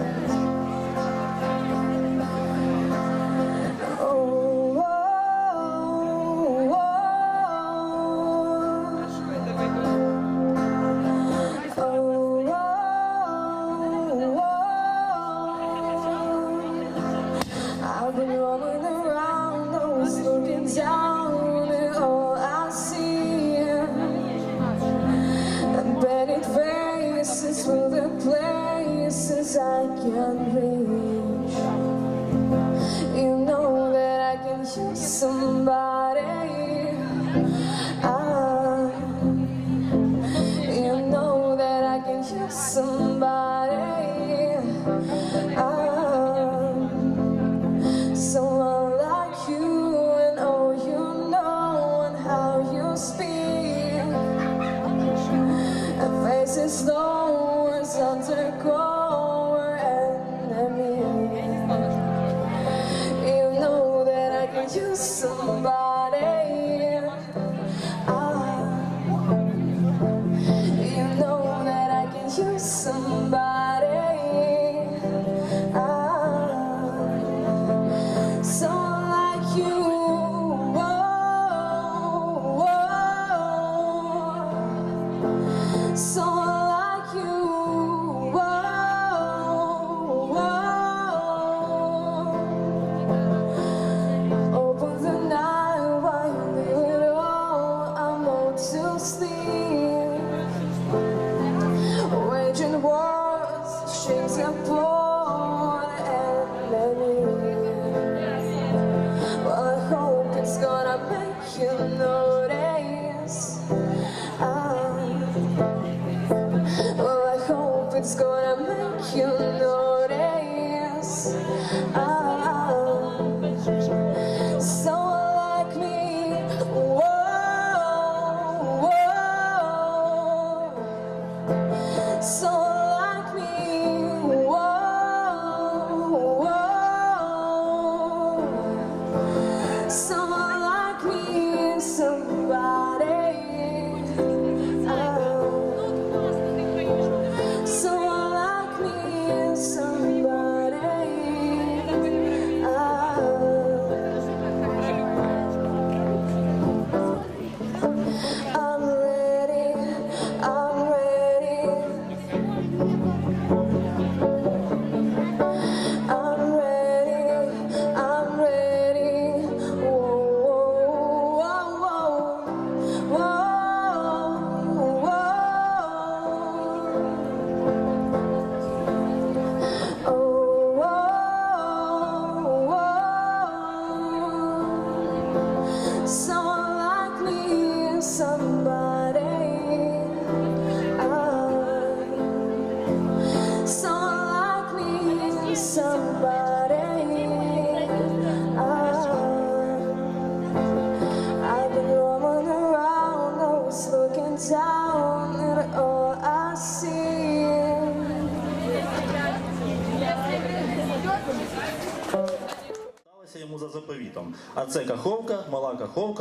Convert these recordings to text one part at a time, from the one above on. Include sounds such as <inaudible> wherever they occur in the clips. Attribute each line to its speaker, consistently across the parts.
Speaker 1: Thank you.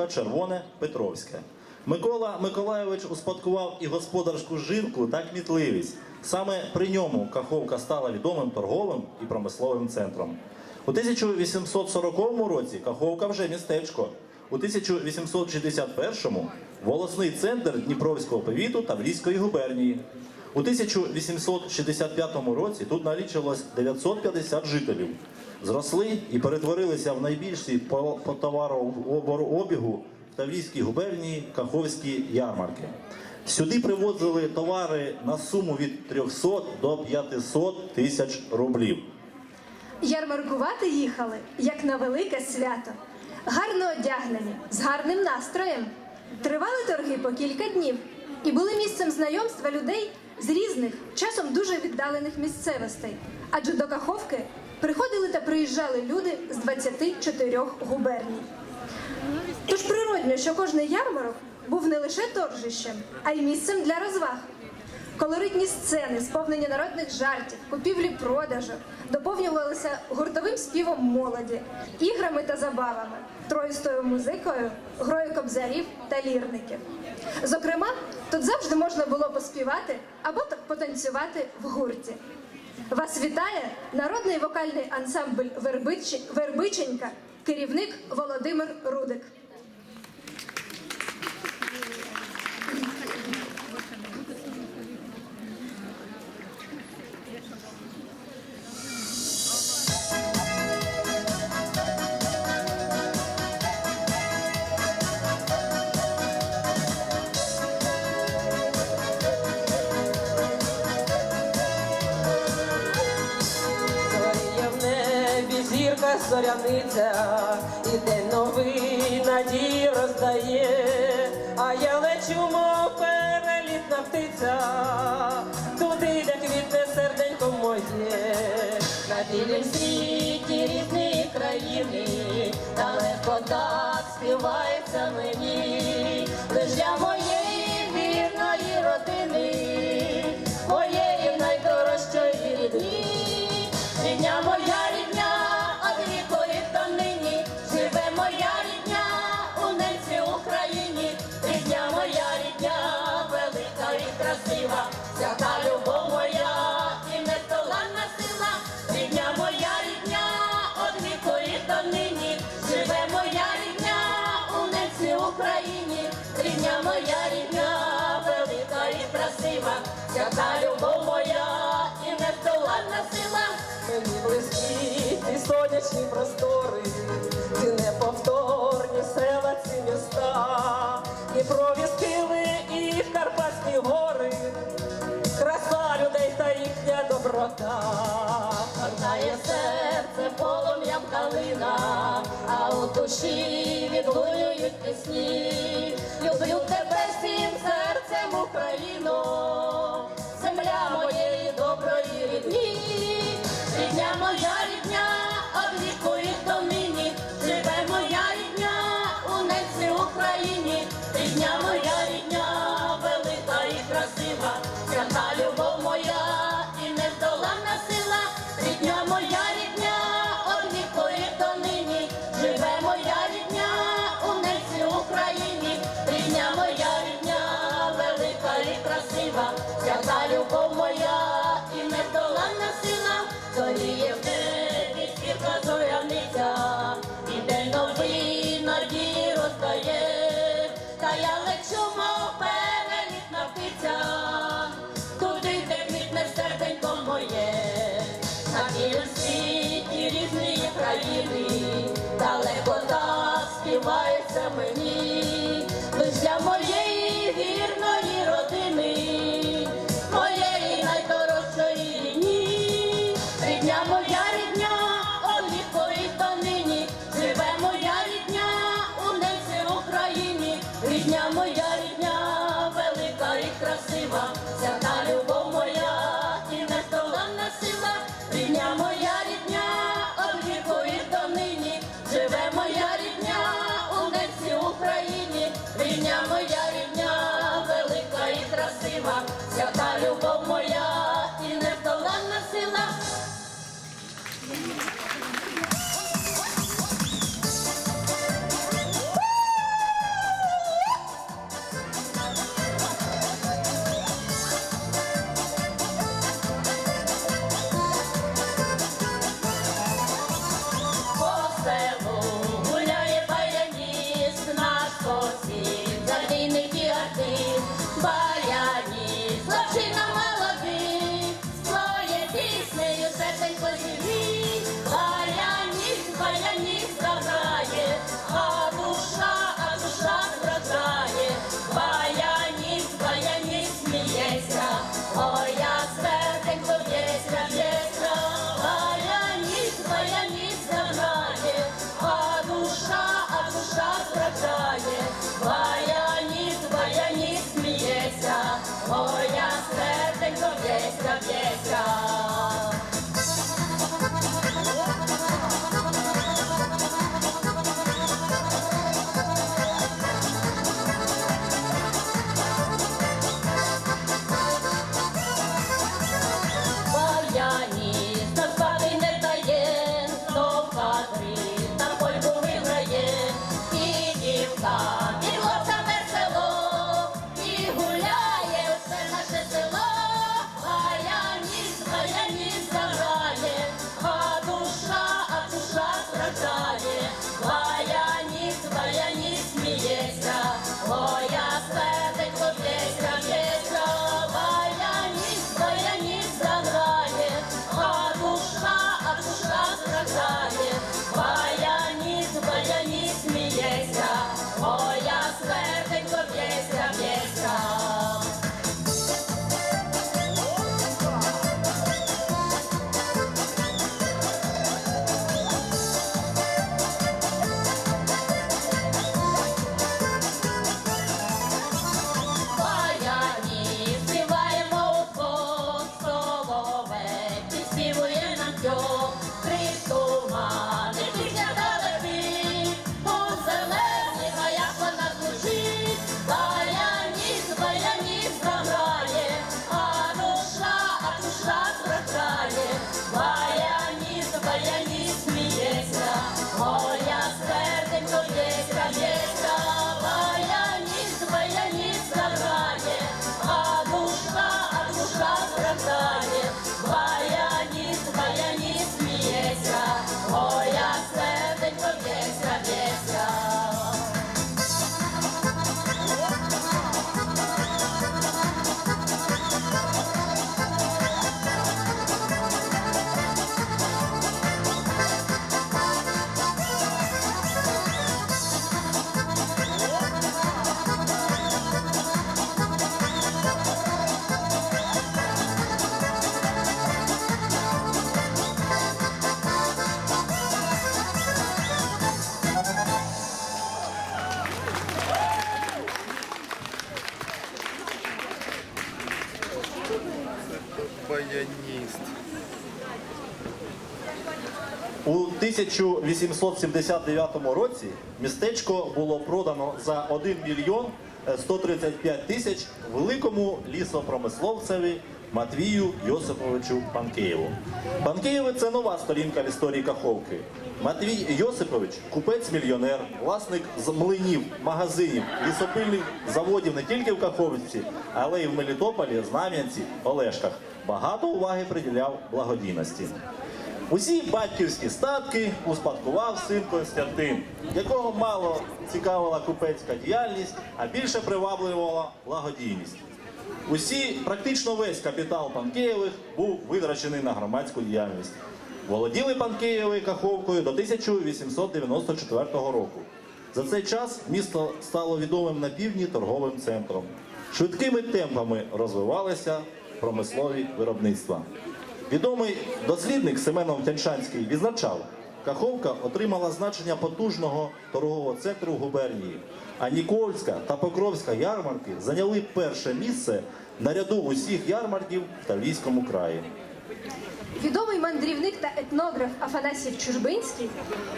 Speaker 2: Червоне, Петровське. Микола Миколайович успадкував і господарську жилку та кмітливість. Саме при ньому Каховка стала відомим торговим і промисловим центром. У 1840 році Каховка вже містечко. У 1861-му волосний центр Дніпровського повіту Таврійської губернії. У 1865 році тут налічилось 950 жителів. Зросли і перетворилися в найбільші по, по товарообігу в Таврійській губернії Каховські ярмарки. Сюди привозили товари на суму від 300 до 500 тисяч рублів.
Speaker 3: Ярмаркувати їхали, як на велике свято. Гарно одягнені, з гарним настроєм. Тривали торги по кілька днів і були місцем знайомства людей з різних, часом дуже віддалених місцевостей. Адже до Каховки приходили приїжджали люди з 24 губерній. Тож природньо, що кожний ярмарок був не лише торжищем, а й місцем для розваг. Колоритні сцени, сповнені народних жартів, купівлі продажу, доповнювалися гуртовим співом молоді, іграми та забавами, троїстою музикою, грою кобзарів та лірників. Зокрема, тут завжди можна було поспівати або потанцювати в гурті. Вас вітає народний вокальний ансамбль «Вербич- Вербиченька, керівник Володимир Рудик.
Speaker 4: зоряниця, і день новий надії роздає, а я лечу, мов перелітна птиця, туди, де квітне серденько моє, на білім світі різні країни, далеко так співається мені. рідня, моя рідня, велика і красива, свята любов моя і невдоланна сила, мені близькі ті сонячні простори, ті неповторні села, ці міста, і провістили і в Карпатські гори, краса людей та їхня доброта, Гордає серце полум'ям калина, а у душі відлунюють пісні. Люблю тебе всім серцем Україну. красива.
Speaker 2: 1879 році містечко було продано за 1 мільйон е, 135 тисяч великому лісопромисловцеві Матвію Йосиповичу Панкеєву. Панкеєви це нова сторінка в історії Каховки. Матвій Йосипович купець-мільйонер, власник з млинів, магазинів, лісопильних заводів не тільки в Каховці, але й в Мелітополі, Знам'янці, Олешках. Багато уваги приділяв благодійності. Усі батьківські статки успадкував син Константин, якого мало цікавила купецька діяльність, а більше приваблювала благодійність. Усі, практично весь капітал Панкеєвих був витрачений на громадську діяльність. Володіли Панкеєви Каховкою до 1894 року. За цей час місто стало відомим на півдні торговим центром. Швидкими темпами розвивалися промислові виробництва. Відомий дослідник Семенов Тяньшанський відзначав, Каховка отримала значення потужного торгового центру губернії, а Нікольська та Покровська ярмарки зайняли перше місце на ряду усіх ярмарків в Таврійському краї.
Speaker 3: Відомий мандрівник та етнограф Афанасів Чужбинський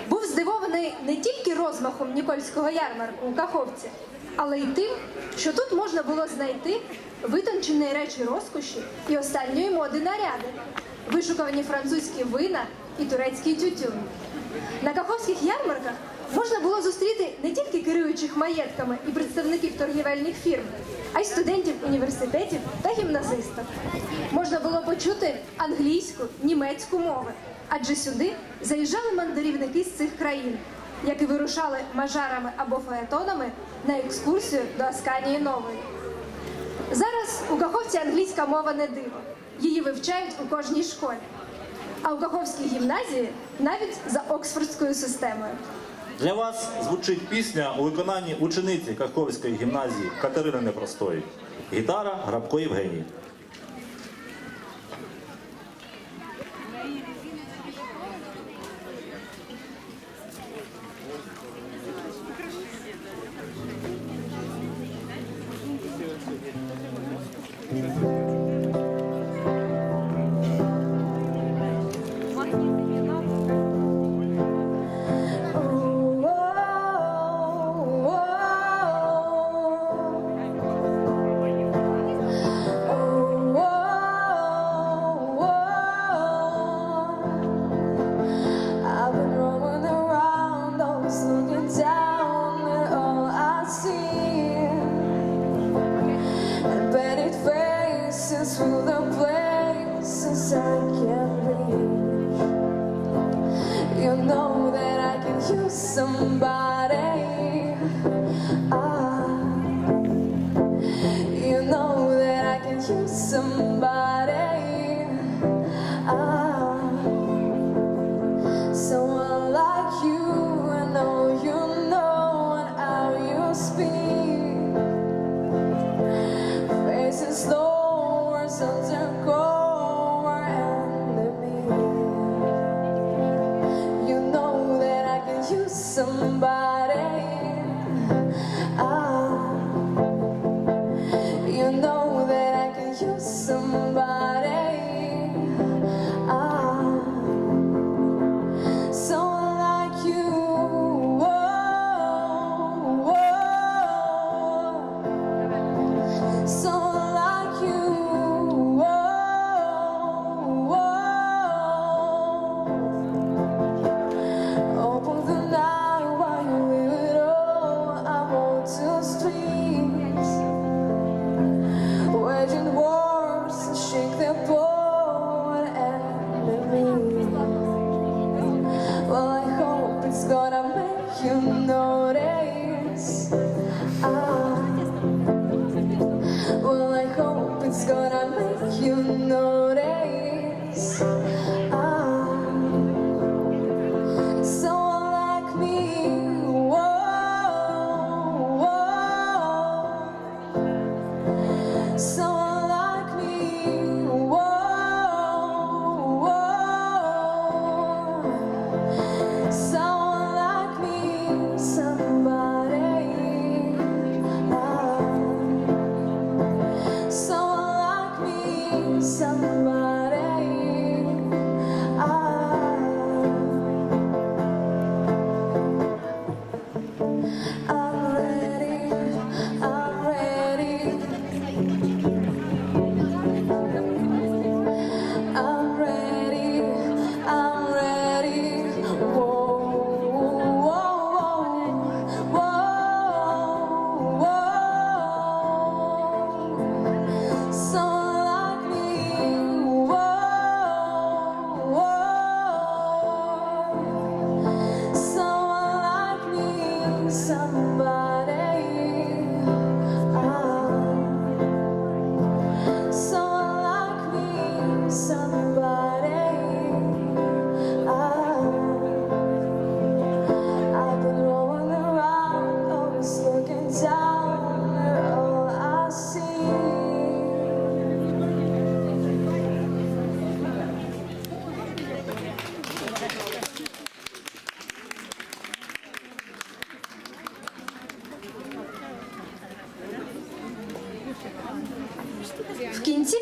Speaker 3: був здивований не тільки розмахом Нікольського ярмарку у Каховці, але й тим, що тут можна було знайти витончені речі розкоші і останньої моди наряди, вишукувані французькі вина і турецький тютюн. На каховських ярмарках можна було зустріти не тільки керуючих маєтками і представників торгівельних фірм, а й студентів університетів та гімназистів. Можна було почути англійську, німецьку мови, адже сюди заїжджали мандрівники з цих країн, які вирушали мажарами або фаетонами на екскурсію до Асканії Нової. Зараз у Каховці англійська мова не диво. Її вивчають у кожній школі. А у Каховській гімназії навіть за Оксфордською системою.
Speaker 2: Для вас звучить пісня у виконанні учениці Каховської гімназії Катерини Непростої. Гітара Грабко Євгеній.
Speaker 1: Somebody.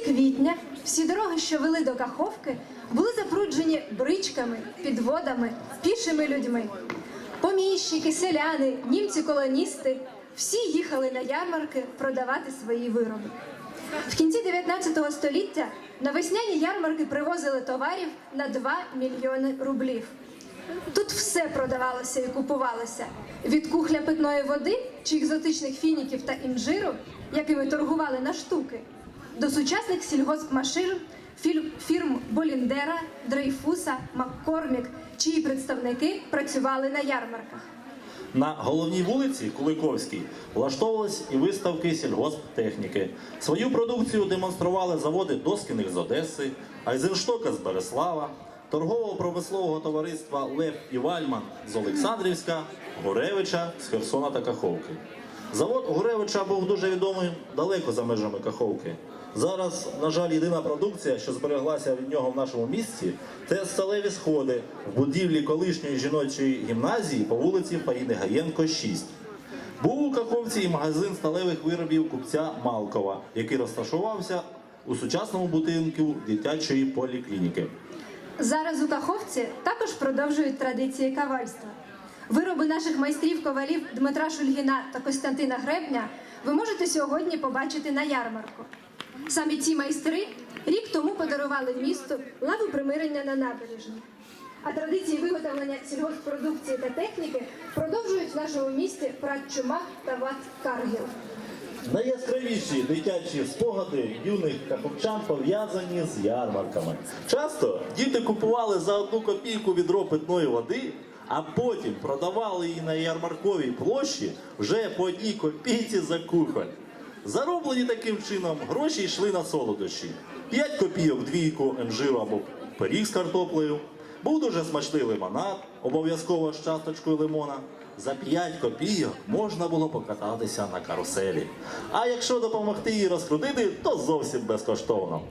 Speaker 3: Квітня всі дороги, що вели до Каховки, були запруджені бричками, підводами, пішими людьми. Поміщики, селяни, німці-колоністи всі їхали на ярмарки продавати свої вироби. В кінці 19 століття на весняні ярмарки привозили товарів на 2 мільйони рублів. Тут все продавалося і купувалося від кухля питної води чи екзотичних фініків та інжиру, якими торгували на штуки, до сучасних сільгоспмашин, фірм Боліндера, Дрейфуса, Маккормік, чиї представники працювали на ярмарках.
Speaker 2: На головній вулиці Куликовській влаштовувались і виставки сільгосптехніки. Свою продукцію демонстрували заводи Доскіних з Одеси, Айзенштока з Береслава, торгово-промислового товариства Лев і Вальман з Олександрівська, Гуревича з Херсона та Каховки. Завод Гуревича був дуже відомий далеко за межами Каховки. Зараз, на жаль, єдина продукція, що збереглася від нього в нашому місті, це сталеві сходи в будівлі колишньої жіночої гімназії по вулиці Фаїни Гаєнко, 6. Був у Каховці і магазин сталевих виробів купця Малкова, який розташувався у сучасному будинку дитячої поліклініки.
Speaker 3: Зараз у Каховці також продовжують традиції кавальства. Вироби наших майстрів ковалів Дмитра Шульгіна та Костянтина Гребня ви можете сьогодні побачити на ярмарку. Самі ці майстри рік тому подарували місту лаву примирення на набережні. А традиції виготовлення сільгосппродукції та техніки продовжують в нашому місті Чумак та Ват Каргіл.
Speaker 2: Найяскравіші дитячі спогади юних каховчан пов'язані з ярмарками. Часто діти купували за одну копійку відро питної води, а потім продавали її на ярмарковій площі вже по одній копійці за кухоль. Зароблені таким чином гроші йшли на солодощі. 5 копійок двійку інжиру або пиріг з картоплею. Був дуже смачний лимонад, обов'язково з часточкою лимона. За 5 копійок можна було покататися на каруселі. А якщо допомогти їй розкрутити, то зовсім безкоштовно.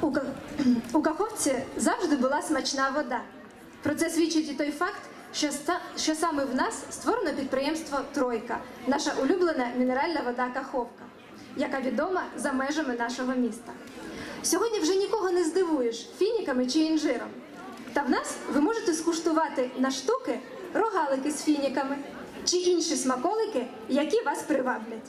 Speaker 3: У, Ка- <clears throat> у Каховці завжди була смачна вода. Про це свідчить і той факт, що, що саме в нас створено підприємство Тройка, наша улюблена мінеральна вода Каховка, яка відома за межами нашого міста. Сьогодні вже нікого не здивуєш фініками чи інжиром. Та в нас ви можете скуштувати на штуки рогалики з фініками чи інші смаколики, які вас приваблять.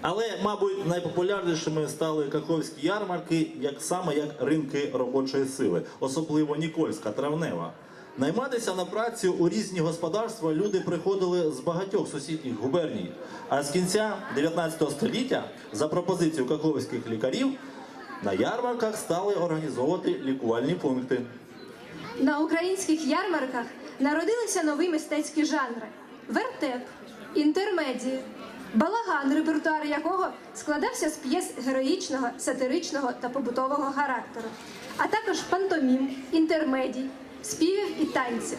Speaker 2: Але, мабуть, найпопулярнішими стали каховські ярмарки, як саме як ринки робочої сили, особливо Нікольська, Травнева. Найматися на працю у різні господарства люди приходили з багатьох сусідніх губерній. А з кінця 19 століття, за пропозицією каховських лікарів, на ярмарках стали організовувати лікувальні пункти.
Speaker 3: На українських ярмарках народилися нові мистецькі жанри: вертеп, інтермедії, балаган, репертуар якого складався з п'єс героїчного, сатиричного та побутового характеру, а також пантомім, інтермедій, співів і танців.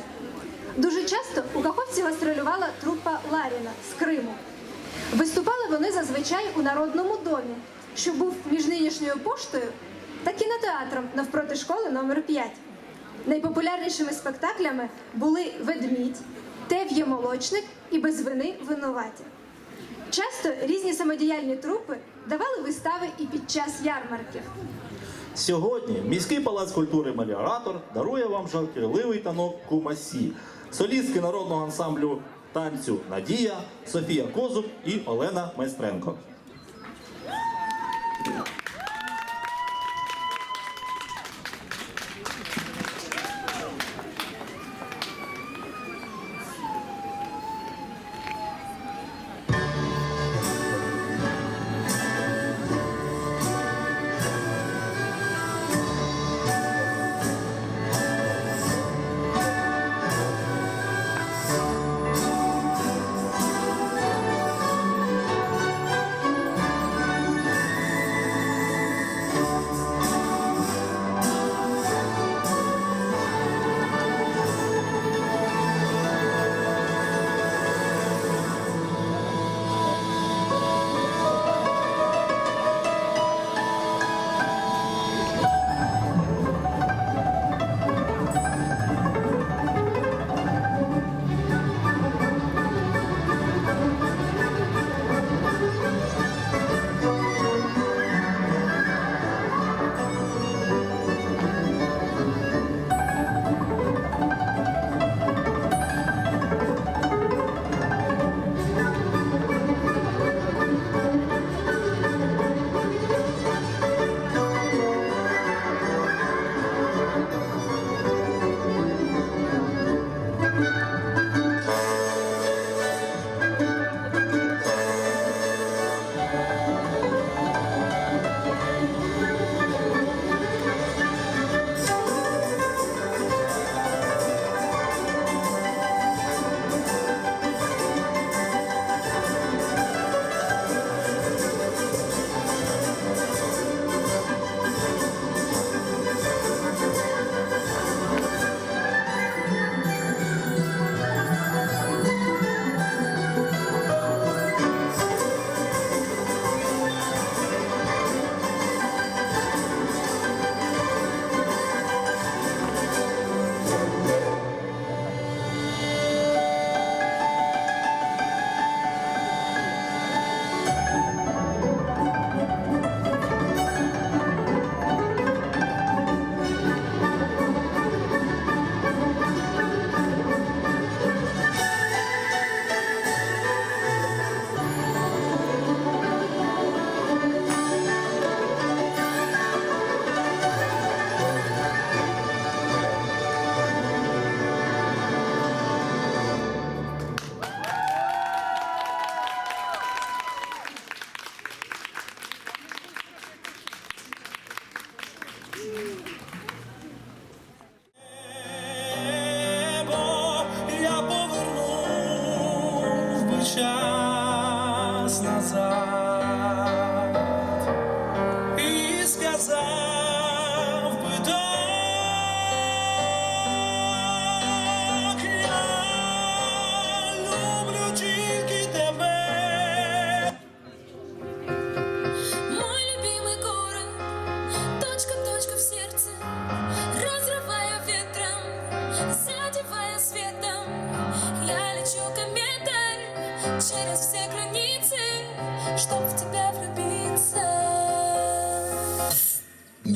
Speaker 3: Дуже часто у Каховці гастролювала трупа Ларіна з Криму. Виступали вони зазвичай у народному домі, що був між нинішньою поштою та кінотеатром навпроти школи номер 5 Найпопулярнішими спектаклями були Ведмідь, Тев'є молочник і без вини винуваті. Часто різні самодіяльні трупи давали вистави і під час ярмарків.
Speaker 2: Сьогодні міський палац культури Меліоратор дарує вам жартівливий танок Кумасі, солістки народного ансамблю танцю Надія, Софія Козуб і Олена Майстренко.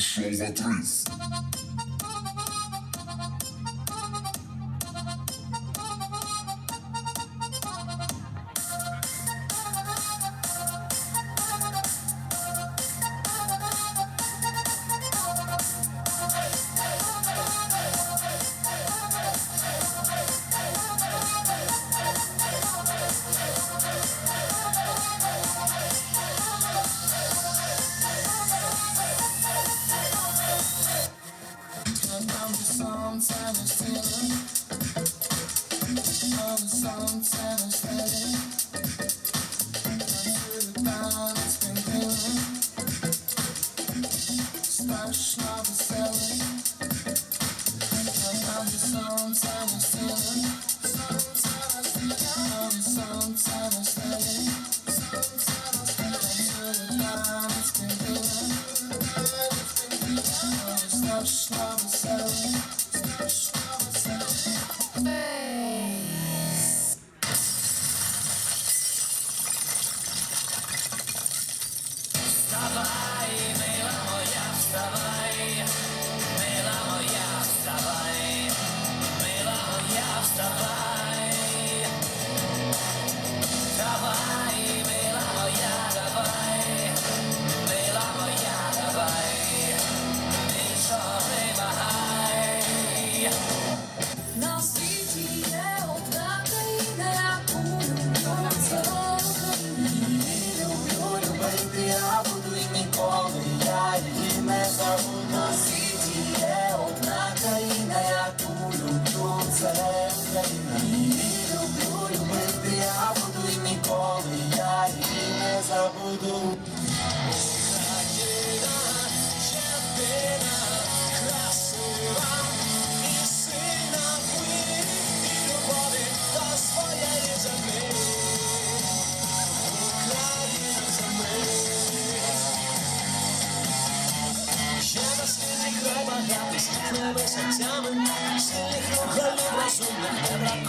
Speaker 5: change over threes.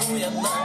Speaker 5: 不要。